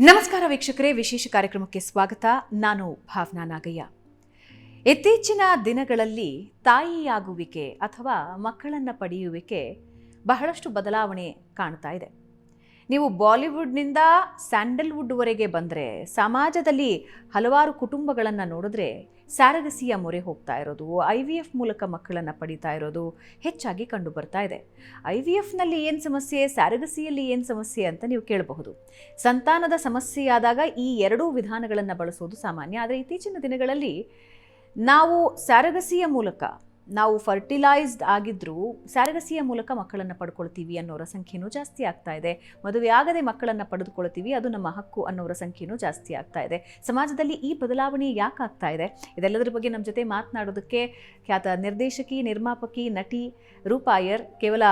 ನಮಸ್ಕಾರ ವೀಕ್ಷಕರೇ, ವಿಶೇಷ ಕಾರ್ಯಕ್ರಮಕ್ಕೆ ಸ್ವಾಗತ. ನಾನು ಭಾವನಾ ನಾಗಯ್ಯ. ಇತ್ತೀಚಿನ ದಿನಗಳಲ್ಲಿ ತಾಯಿಯಾಗುವಿಕೆ ಅಥವಾ ಮಕ್ಕಳನ್ನು ಪಡೆಯುವಿಕೆ ಬಹಳಷ್ಟು ಬದಲಾವಣೆ ಕಾಣ್ತಾ ಇದೆ. ನೀವು ಬಾಲಿವುಡ್ನಿಂದ ಸ್ಯಾಂಡಲ್ವುಡ್ವರೆಗೆ ಬಂದರೆ, ಸಮಾಜದಲ್ಲಿ ಹಲವಾರು ಕುಟುಂಬಗಳನ್ನು ನೋಡಿದ್ರೆ ಸಾರಗಸಿಯ ಮೊರೆ ಹೋಗ್ತಾ ಇರೋದು, ಐ ವಿ ಎಫ್ ಮೂಲಕ ಮಕ್ಕಳನ್ನು ಪಡಿತಾ ಇರೋದು ಹೆಚ್ಚಾಗಿ ಕಂಡು ಬರ್ತಾ ಇದೆ. ಐ ವಿ ಎಫ್ನಲ್ಲಿ ಏನು ಸಮಸ್ಯೆ, ಸಾರಗಸಿಯಲ್ಲಿ ಏನು ಸಮಸ್ಯೆ ಅಂತ ನೀವು ಕೇಳಬಹುದು. ಸಂತಾನದ ಸಮಸ್ಯೆಯಾದಾಗ ಈ ಎರಡೂ ವಿಧಾನಗಳನ್ನು ಬಳಸೋದು ಸಾಮಾನ್ಯ. ಆದರೆ ಇತ್ತೀಚಿನ ದಿನಗಳಲ್ಲಿ ನಾವು ಸ್ಯಾರಗಸಿಯ ಮೂಲಕ ನಾವು ಫರ್ಟಿಲೈಸ್ಡ್ ಆಗಿದ್ದರೂ ಸ್ಯಾರಗಸಿಯ ಮೂಲಕ ಮಕ್ಕಳನ್ನು ಪಡ್ಕೊಳ್ತೀವಿ ಅನ್ನೋರ ಸಂಖ್ಯೆನೂ ಜಾಸ್ತಿ ಆಗ್ತಾ ಇದೆ. ಮದುವೆ ಆಗದೆ ಮಕ್ಕಳನ್ನು ಪಡೆದುಕೊಳ್ತೀವಿ ಅದು ನಮ್ಮ ಹಕ್ಕು ಅನ್ನೋರ ಸಂಖ್ಯೆನೂ ಜಾಸ್ತಿ ಆಗ್ತಾ ಇದೆ. ಸಮಾಜದಲ್ಲಿ ಈ ಬದಲಾವಣೆ ಯಾಕೆ ಆಗ್ತಾ ಇದೆ? ಇದೆಲ್ಲದರ ಬಗ್ಗೆ ನಮ್ಮ ಜೊತೆ ಮಾತನಾಡೋದಕ್ಕೆ ಖ್ಯಾತ ನಿರ್ದೇಶಕಿ ನಿರ್ಮಾಪಕಿ ನಟಿ ರೂಪಾಯರ್ ಕೇವಲ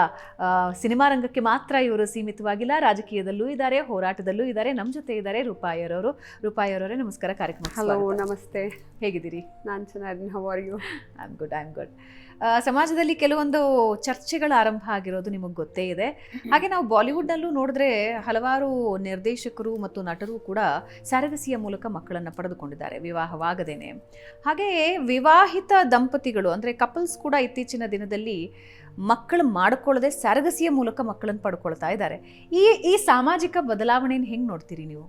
ಸಿನಿಮಾ ರಂಗಕ್ಕೆ ಮಾತ್ರ ಇವರು ಸೀಮಿತವಾಗಿಲ್ಲ ರಾಜಕೀಯದಲ್ಲೂ ಇದ್ದಾರೆ ಹೋರಾಟದಲ್ಲೂ ಇದ್ದಾರೆ ನಮ್ಮ ಜೊತೆ ಇದ್ದಾರೆ ರೂಪಾಯರ್ ಅವರು ರೂಪಾಯರ್ ಅವರೇ ನಮಸ್ಕಾರ ಕಾರ್ಯಕ್ರಮ ಹಲೋ ನಮಸ್ತೆ. ಹೇಗಿದ್ದೀರಿ? ನಾನು ಚೆನ್ನಾಗಿ how are you I am good I am good ಸಮಾಜದಲ್ಲಿ ಕೆಲವೊಂದು ಚರ್ಚೆಗಳು ಆರಂಭ ಆಗಿರೋದು ನಿಮಗೆ ಗೊತ್ತೇ ಇದೆ. ಹಾಗೆ ನಾವು ಬಾಲಿವುಡ್ನಲ್ಲೂ ನೋಡಿದ್ರೆ ಹಲವಾರು ನಿರ್ದೇಶಕರು ಮತ್ತು ನಟರು ಕೂಡ ಸ್ಯಾರಗಸಿಯ ಮೂಲಕ ಮಕ್ಕಳನ್ನು ಪಡೆದುಕೊಂಡಿದ್ದಾರೆ ವಿವಾಹವಾಗದೇನೆ. ಹಾಗೆಯೇ ವಿವಾಹಿತ ದಂಪತಿಗಳು ಅಂದರೆ ಕಪಲ್ಸ್ ಕೂಡ ಇತ್ತೀಚಿನ ದಿನದಲ್ಲಿ ಮಕ್ಕಳು ಮಾಡಿಕೊಳ್ಳದೆ ಸ್ಯಾರಗಸಿಯ ಮೂಲಕ ಮಕ್ಕಳನ್ನು ಪಡ್ಕೊಳ್ತಾ ಇದ್ದಾರೆ. ಈ ಈ ಸಾಮಾಜಿಕ ಬದಲಾವಣೆಯನ್ನು ಹೆಂಗೆ ನೋಡ್ತೀರಿ ನೀವು?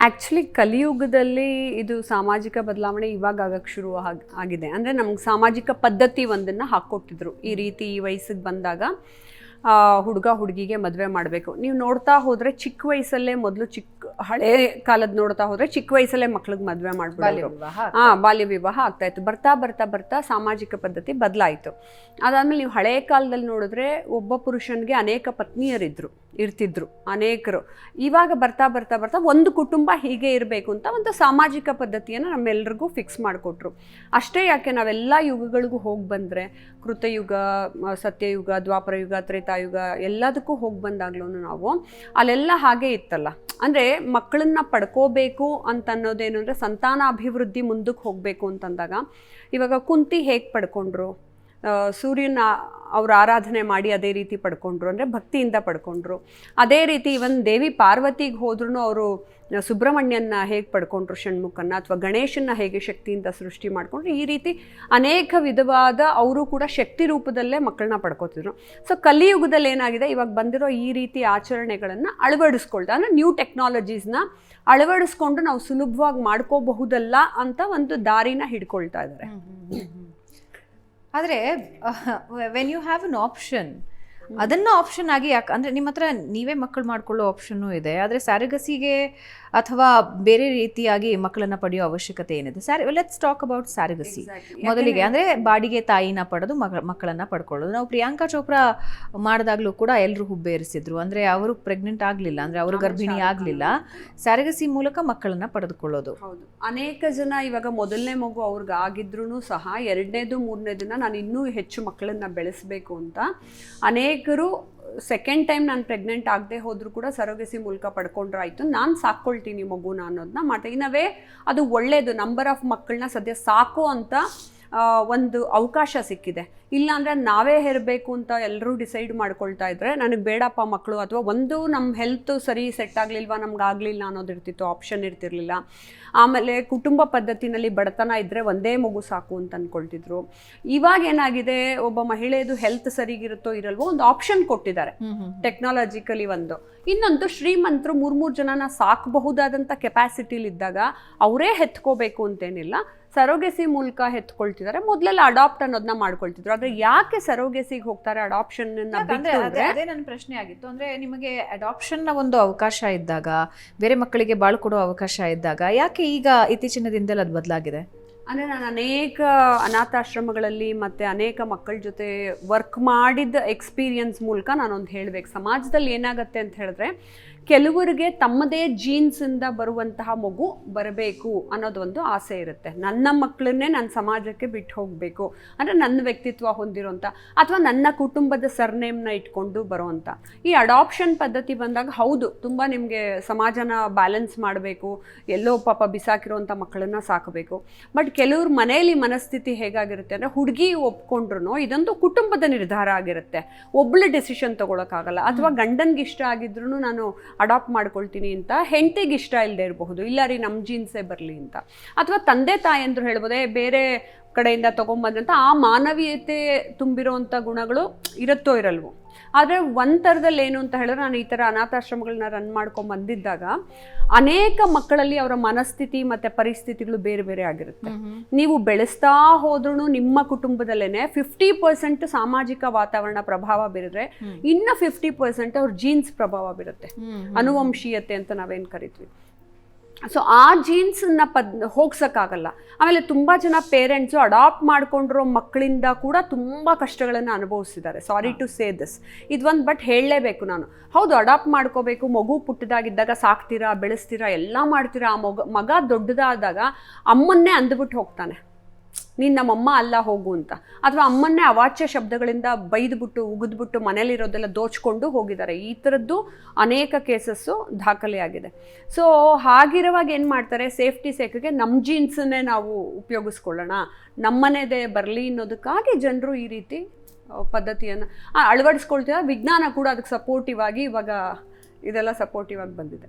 ಆ್ಯಕ್ಚುಲಿ ಕಲಿಯುಗದಲ್ಲಿ ಇದು ಸಾಮಾಜಿಕ ಬದಲಾವಣೆ ಇವಾಗ ಆಗಕ್ಕೆ ಶುರು ಆಗ್- ಆಗಿದೆ. ಅಂದರೆ ನಮ್ಗೆ ಸಾಮಾಜಿಕ ಪದ್ಧತಿ ಒಂದನ್ನು ಹಾಕ್ಕೊಟ್ಟಿದ್ರು ಈ ರೀತಿ ಈ ವಯಸ್ಸಿಗೆ ಬಂದಾಗ ಹುಡುಗ ಹುಡುಗಿಗೆ ಮದುವೆ ಮಾಡಬೇಕು. ನೀವು ನೋಡ್ತಾ ಹೋದರೆ ಚಿಕ್ಕ ವಯಸ್ಸಲ್ಲೇ ಮೊದಲು ಚಿಕ್ಕ ಹಳೆ ಕಾಲದ ನೋಡ್ತಾ ಹೋದರೆ ಚಿಕ್ಕ ವಯಸ್ಸಲ್ಲೇ ಮಕ್ಳಿಗೆ ಮದುವೆ ಬಾಲ್ಯ ಹಾಂ ಬಾಲ್ಯ ವಿವಾಹ ಆಗ್ತಾ ಇತ್ತು. ಬರ್ತಾ ಬರ್ತಾ ಬರ್ತಾ ಸಾಮಾಜಿಕ ಪದ್ಧತಿ ಬದಲಾಯಿತು. ಅದಾದಮೇಲೆ ನೀವು ಹಳೆಯ ಕಾಲದಲ್ಲಿ ನೋಡಿದ್ರೆ ಒಬ್ಬ ಪುರುಷನಿಗೆ ಅನೇಕ ಪತ್ನಿಯರಿದ್ರು. ಇರ್ತಿದ್ರು ಅನೇಕರು. ಇವಾಗ ಬರ್ತಾ ಬರ್ತಾ ಬರ್ತಾ ಒಂದು ಕುಟುಂಬ ಹೀಗೆ ಇರಬೇಕು ಅಂತ ಒಂದು ಸಾಮಾಜಿಕ ಪದ್ಧತಿಯನ್ನು ನಮ್ಮೆಲ್ರಿಗೂ ಫಿಕ್ಸ್ ಮಾಡಿಕೊಟ್ರು. ಅಷ್ಟೇ ಯಾಕೆ ನಾವೆಲ್ಲ ಯುಗಗಳಿಗೂ ಹೋಗಿ ಬಂದರೆ ಕೃತಯುಗ ಸತ್ಯಯುಗ, ದ್ವಾಪರಯುಗ, ತ್ರೇತಾಯುಗ ಎಲ್ಲದಕ್ಕೂ ಹೋಗಿ ಬಂದಾಗ್ಲೂ ನಾವು ಅಲ್ಲೆಲ್ಲ ಹಾಗೆ ಇತ್ತಲ್ಲ. ಅಂದರೆ ಮಕ್ಕಳನ್ನ ಪಡ್ಕೋಬೇಕು ಅಂತ ಅನ್ನೋದೇನು ಸಂತಾನ ಅಭಿವೃದ್ಧಿ ಮುಂದಕ್ಕೆ ಹೋಗಬೇಕು ಅಂತಂದಾಗ ಇವಾಗ ಕುಂತಿ ಹೇಗೆ ಪಡ್ಕೊಂಡ್ರು? ಸೂರ್ಯನ ಅವರು ಆರಾಧನೆ ಮಾಡಿ ಅದೇ ರೀತಿ ಪಡ್ಕೊಂಡ್ರು, ಅಂದರೆ ಭಕ್ತಿಯಿಂದ ಪಡ್ಕೊಂಡ್ರು. ಅದೇ ರೀತಿ ಇವನ್ ದೇವಿ ಪಾರ್ವತಿಗೆ ಹೋದ್ರೂ ಅವರು ಸುಬ್ರಹ್ಮಣ್ಯನ ಹೇಗೆ ಪಡ್ಕೊಂಡ್ರು ಷಣ್ಮುಖನ ಅಥವಾ ಗಣೇಶನ್ನ ಹೇಗೆ ಶಕ್ತಿಯಿಂದ ಸೃಷ್ಟಿ ಮಾಡಿಕೊಂಡ್ರು, ಈ ರೀತಿ ಅನೇಕ ವಿಧವಾದ ಅವರು ಕೂಡ ಶಕ್ತಿ ರೂಪದಲ್ಲೇ ಮಕ್ಕಳನ್ನ ಪಡ್ಕೋತಿದ್ರು. ಸೊ ಕಲಿಯುಗದಲ್ಲಿ ಏನಾಗಿದೆ, ಇವಾಗ ಬಂದಿರೋ ಈ ರೀತಿ ಆಚರಣೆಗಳನ್ನು ಅಳವಡಿಸ್ಕೊಳ್ತಾ, ಅಂದರೆ ನ್ಯೂ ಟೆಕ್ನಾಲಜೀಸ್ನ ಅಳವಡಿಸ್ಕೊಂಡು ನಾವು ಸುಲಭವಾಗಿ ಮಾಡ್ಕೋಬಹುದಲ್ಲ ಅಂತ ಒಂದು ದಾರಿನ ಹಿಡ್ಕೊಳ್ತಾ ಇದ್ದಾರೆ ಆದರೆ when you have an option ಅದನ್ನ ಆಪ್ಷನ್ ಆಗಿ ಯಾಕೆ ಅಂದ್ರೆ ನಿಮ್ಮ ಹತ್ರ ನೀವೇ ಮಕ್ಕಳು ಮಾಡ್ಕೊಳ್ಳೋ ಆಪ್ಷನ್ನು ಇದೆ. ಆದರೆ ಸ್ಯಾರಗಸಿಗೆ ಅಥವಾ ಬೇರೆ ರೀತಿಯಾಗಿ ಮಕ್ಕಳನ್ನ ಪಡೆಯೋ ಅವಶ್ಯಕತೆ ಏನಿದೆ? Sorry let's talk about surrogacy ಮೊದಲಿಗೆ ಅಂದ್ರೆ ಬಾಡಿಗೆ ತಾಯಿನ ಪಡೆದು ಮಕ್ಕಳನ್ನ ಪಡ್ಕೊಳ್ಳೋದು. ನಾವು ಪ್ರಿಯಾಂಕಾ ಚೋಪ್ರಾ ಮಾಡಿದಾಗ್ಲೂ ಕೂಡ ಎಲ್ಲರೂ ಹುಬ್ಬೇರಿಸಿದ್ರು ಅಂದ್ರೆ ಅವರು ಪ್ರೆಗ್ನೆಂಟ್ ಆಗಲಿಲ್ಲ. ಅಂದ್ರೆ ಅವರು ಗರ್ಭಿಣಿ ಆಗಲಿಲ್ಲ. ಸ್ಯಾರಗಸಿ ಮೂಲಕ ಮಕ್ಕಳನ್ನ ಪಡೆದುಕೊಳ್ಳೋದು. ಹೌದು. ಅನೇಕ ಜನ ಇವಾಗ ಮೊದಲನೇ ಮಗು ಅವ್ರಿಗೆ ಆಗಿದ್ರು ಸಹ ಎರಡನೇದು ಮೂರನೇ ದಿನ ನಾನು ಇನ್ನೂ ಹೆಚ್ಚು ಮಕ್ಕಳನ್ನ ಬೆಳೆಸಬೇಕು ಅಂತ ಅನೇಕರು ಸೆಕೆಂಡ್ ಟೈಮ್ ನಾನು ಪ್ರೆಗ್ನೆಂಟ್ ಆಗದೆ ಹೋದರೂ ಕೂಡ ಸರೋಗಸಿ ಮೂಲಕ ಪಡ್ಕೊಂಡ್ರಾಯ್ತು ನಾನು ಸಾಕ್ಕೊಳ್ತೀನಿ ಮಗುನ ಅನ್ನೋದನ್ನ ಮಾಡ್ತೀನಿ ಇನ್ನವೇ ಅದು ಒಳ್ಳೆಯದು ನಂಬರ್ ಆಫ್ ಮಕ್ಕಳನ್ನ ಸದ್ಯ ಸಾಕು ಅಂತ ಒಂದು ಅವಕಾಶ ಸಿಕ್ಕಿದೆ. ಇಲ್ಲಾಂದರೆ ನಾವೇ ಹೆರಬೇಕು ಅಂತ ಎಲ್ಲರೂ ಡಿಸೈಡ್ ಮಾಡ್ಕೊಳ್ತಾ ಇದ್ದರೆ ನನಗೆ ಬೇಡಪ್ಪ ಮಕ್ಕಳು ಅಥವಾ ಒಂದು ನಮ್ಮ ಹೆಲ್ತ್ ಸರಿ ಸೆಟ್ ಆಗಲಿಲ್ವಾ ನಮ್ಗೆ ಆಗಲಿಲ್ಲ ಅನ್ನೋದು ಇರ್ತಿತ್ತು ಆಪ್ಷನ್ ಇರ್ತಿರ್ಲಿಲ್ಲ. ಆಮೇಲೆ ಕುಟುಂಬ ಪದ್ಧತಿನಲ್ಲಿ ಬಡತನ ಇದ್ದರೆ ಒಂದೇ ಮಗು ಸಾಕು ಅಂತ ಅಂದ್ಕೊಳ್ತಿದ್ರು ಇವಾಗ ಏನಾಗಿದೆ ಒಬ್ಬ ಮಹಿಳೆಯದು ಹೆಲ್ತ್ ಸರಿಗಿರುತ್ತೋ ಇರಲ್ವೋ ಒಂದು ಆಪ್ಷನ್ ಕೊಟ್ಟಿದ್ದಾರೆ. ಟೆಕ್ನಾಲಜಿಕಲಿ ಒಂದು. ಇನ್ನೊಂದು ಶ್ರೀಮಂತರು ಮೂರು ಮೂರು ಜನನ ಸಾಕಬಹುದಾದಂಥ ಕೆಪಾಸಿಟಿಲಿದ್ದಾಗ ಅವರೇ ಹೆತ್ಕೋಬೇಕು ಅಂತೇನಿಲ್ಲ. ಸರೋಗೆಸಿ ಮೂಲಕ ಹೆತ್ಕೊಳ್ತಿದ್ದಾರೆ ಮೊದಲೆಲ್ಲ ಅಡಾಪ್ಟ್ ಅನ್ನೋದನ್ನ ಮಾಡ್ಕೊಳ್ತಿದ್ರು. ಆದ್ರೆ ಯಾಕೆ ಸರೋಗೆಸಿಗೆ ಹೋಗ್ತಾರೆ ಅಡಾಪ್ಷನ್ ಅದೇ ಅದೇ ನನ್ನ ಪ್ರಶ್ನೆ ಆಗಿತ್ತು. ಅಂದ್ರೆ ನಿಮಗೆ ಅಡಾಪ್ಷನ್ನ ಒಂದು ಅವಕಾಶ ಇದ್ದಾಗ ಬೇರೆ ಮಕ್ಕಳಿಗೆ ಬಾಳು ಕೊಡೋ ಅವಕಾಶ ಇದ್ದಾಗ ಯಾಕೆ ಈಗ ಇತ್ತೀಚಿನ ದಿನದಲ್ಲಿ ಅದು ಬದಲಾಗಿದೆ? ಅಂದರೆ ನಾನು ಅನೇಕ ಅನಾಥಾಶ್ರಮಗಳಲ್ಲಿ ಮತ್ತು ಅನೇಕ ಮಕ್ಕಳ ಜೊತೆ ವರ್ಕ್ ಮಾಡಿದ ಎಕ್ಸ್ಪೀರಿಯನ್ಸ್ ಮೂಲಕ ನಾನೊಂದು ಹೇಳಬೇಕು. ಸಮಾಜದಲ್ಲಿ ಏನಾಗುತ್ತೆ ಅಂತ ಹೇಳಿದ್ರೆ ಕೆಲವರಿಗೆ ತಮ್ಮದೇ ಜೀನ್ಸಿಂದ ಬರುವಂತಹ ಮಗು ಬರಬೇಕು ಅನ್ನೋದೊಂದು ಆಸೆ ಇರುತ್ತೆ. ನನ್ನ ಮಕ್ಕಳನ್ನೇ ನನ್ನ ಸಮಾಜಕ್ಕೆ ಬಿಟ್ಟು ಹೋಗಬೇಕು. ಅಂದರೆ ನನ್ನ ವ್ಯಕ್ತಿತ್ವ ಹೊಂದಿರೋಂಥ ಅಥವಾ ನನ್ನ ಕುಟುಂಬದ ಸರ್ನೇಮ್ನ ಇಟ್ಕೊಂಡು ಬರೋವಂಥ ಈ ಅಡಾಪ್ಷನ್ ಪದ್ಧತಿ ಬಂದಾಗ ಹೌದು ತುಂಬ ನಿಮಗೆ ಸಮಾಜನ ಬ್ಯಾಲೆನ್ಸ್ ಮಾಡಬೇಕು ಎಲ್ಲೋ ಪಾಪ ಬಿಸಾಕಿರೋಂಥ ಮಕ್ಕಳನ್ನ ಸಾಕಬೇಕು. ಬಟ್ ಕೆಲವ್ರ ಮನೆಯಲ್ಲಿ ಮನಸ್ಥಿತಿ ಹೇಗಾಗಿರುತ್ತೆ ಅಂದರೆ ಹುಡುಗಿ ಒಪ್ಕೊಂಡ್ರು ಇದೊಂದು ಕುಟುಂಬದ ನಿರ್ಧಾರ ಆಗಿರುತ್ತೆ. ಒಬ್ಳು ಡಿಸಿಷನ್ ತೊಗೊಳಕ್ಕಾಗಲ್ಲ. ಅಥವಾ ಗಂಡನಿಗೆ ಇಷ್ಟ ಆಗಿದ್ರು ನಾನು ಅಡಾಪ್ಟ್ ಮಾಡ್ಕೊಳ್ತೀನಿ ಅಂತ ಹೆಂಡತಿಗೆ ಇಷ್ಟ ಇಲ್ಲದೆ ಇರಬಹುದು. ಇಲ್ಲ ರೀ ನಮ್ಮ ಜೀನ್ಸೇ ಬರಲಿ ಅಂತ. ಅಥವಾ ತಂದೆ ತಾಯಂದ್ರು ಹೇಳ್ಬೋದೇ, ಬೇರೆ ಕಡೆಯಿಂದ ತೊಗೊಂಬಂದಂಥ ಆ ಮಾನವೀಯತೆ ತುಂಬಿರೋವಂಥ ಗುಣಗಳು ಇರುತ್ತೋ ಇರಲ್ವೋ. ಆದರೆ ಒಂದು ಥರದಲ್ಲಿ ಏನು ಅಂತ ಹೇಳಿದ್ರೆ ನಾನು ಈ ಥರ ಅನಾಥಾಶ್ರಮಗಳನ್ನ ರನ್ ಮಾಡ್ಕೊಂಡು ಬಂದಿದ್ದಾಗ ಅನೇಕ ಮಕ್ಕಳಲ್ಲಿ ಅವರ ಮನಸ್ಥಿತಿ ಮತ್ತು ಪರಿಸ್ಥಿತಿಗಳು ಬೇರೆ ಬೇರೆ ಆಗಿರುತ್ತೆ. ನೀವು ಬೆಳೆಸ್ತಾ ಹೋದ್ರೂ ನಿಮ್ಮ ಕುಟುಂಬದಲ್ಲೇನೆ ಫಿಫ್ಟಿ ಪರ್ಸೆಂಟ್ ಸಾಮಾಜಿಕ ವಾತಾವರಣ ಪ್ರಭಾವ ಬೀರಿದ್ರೆ ಇನ್ನು ಫಿಫ್ಟಿ ಪರ್ಸೆಂಟ್ ಅವ್ರ ಜೀನ್ಸ್ ಪ್ರಭಾವ ಬೀರುತ್ತೆ. ಅನುವಂಶೀಯತೆ ಅಂತ ನಾವೇನು ಕರಿತೀವಿ. ಸೊ ಆ ಜೀನ್ಸನ್ನ ಪದ್, ಹೋಗ್ಸೋಕ್ಕಾಗಲ್ಲ. ಆಮೇಲೆ ತುಂಬ ಜನ ಪೇರೆಂಟ್ಸು ಅಡಾಪ್ಟ್ ಮಾಡ್ಕೊಂಡಿರೋ ಮಕ್ಕಳಿಂದ ಕೂಡ ತುಂಬ ಕಷ್ಟಗಳನ್ನು ಅನುಭವಿಸಿದ್ದಾರೆ. ಸಾರಿ ಟು ಸೇ ದಿಸ್ ಇದೊಂದು ಬಟ್ ಹೇಳಲೇಬೇಕು ನಾನು. ಹೌದು ಅಡಾಪ್ಟ್ ಮಾಡ್ಕೋಬೇಕು. ಮಗು ಪುಟ್ಟದಾಗಿದ್ದಾಗ ಸಾಕ್ತೀರಾ, ಬೆಳೆಸ್ತೀರಾ, ಎಲ್ಲ ಮಾಡ್ತೀರಾ, ಆ ಮಗ ಮಗ ದೊಡ್ಡದಾದಾಗ ಅಮ್ಮನ್ನೇ ಅಂದ್ಬಿಟ್ಟು ಹೋಗ್ತಾನೆ. ನೀನು ನಮ್ಮಮ್ಮ ಅಲ್ಲ ಹೋಗು ಅಂತ. ಅಥವಾ ಅಮ್ಮನ್ನೇ ಅವಾಚ್ಯ ಶಬ್ದಗಳಿಂದ ಬೈದ್ಬಿಟ್ಟು, ಉಗಿದ್ಬಿಟ್ಟು ಮನೇಲಿರೋದೆಲ್ಲ ದೋಚ್ಕೊಂಡು ಹೋಗಿದ್ದಾರೆ. ಈ ಥರದ್ದು ಅನೇಕ ಕೇಸಸ್ಸು ದಾಖಲೆಯಾಗಿದೆ. ಸೊ ಹಾಗಿರುವಾಗ ಏನು ಮಾಡ್ತಾರೆ? ಸೇಫ್ಟಿ ಸೇಕಿಗೆ ನಮ್ಮ ಜೀನ್ಸನ್ನೇ ನಾವು ಉಪಯೋಗಿಸ್ಕೊಳ್ಳೋಣ. ನಮ್ಮನೇದೇ ಬರಲಿ ಅನ್ನೋದಕ್ಕಾಗಿ ಜನರು ಈ ರೀತಿ ಪದ್ಧತಿಯನ್ನು ಅಳವಡಿಸ್ಕೊಳ್ತೀರ ವಿಜ್ಞಾನ ಕೂಡ ಅದಕ್ಕೆ ಸಪೋರ್ಟಿವ್ ಆಗಿ ಇವಾಗ ಇದೆಲ್ಲ ಸಪೋರ್ಟಿವ್ ಆಗಿ ಬಂದಿದೆ.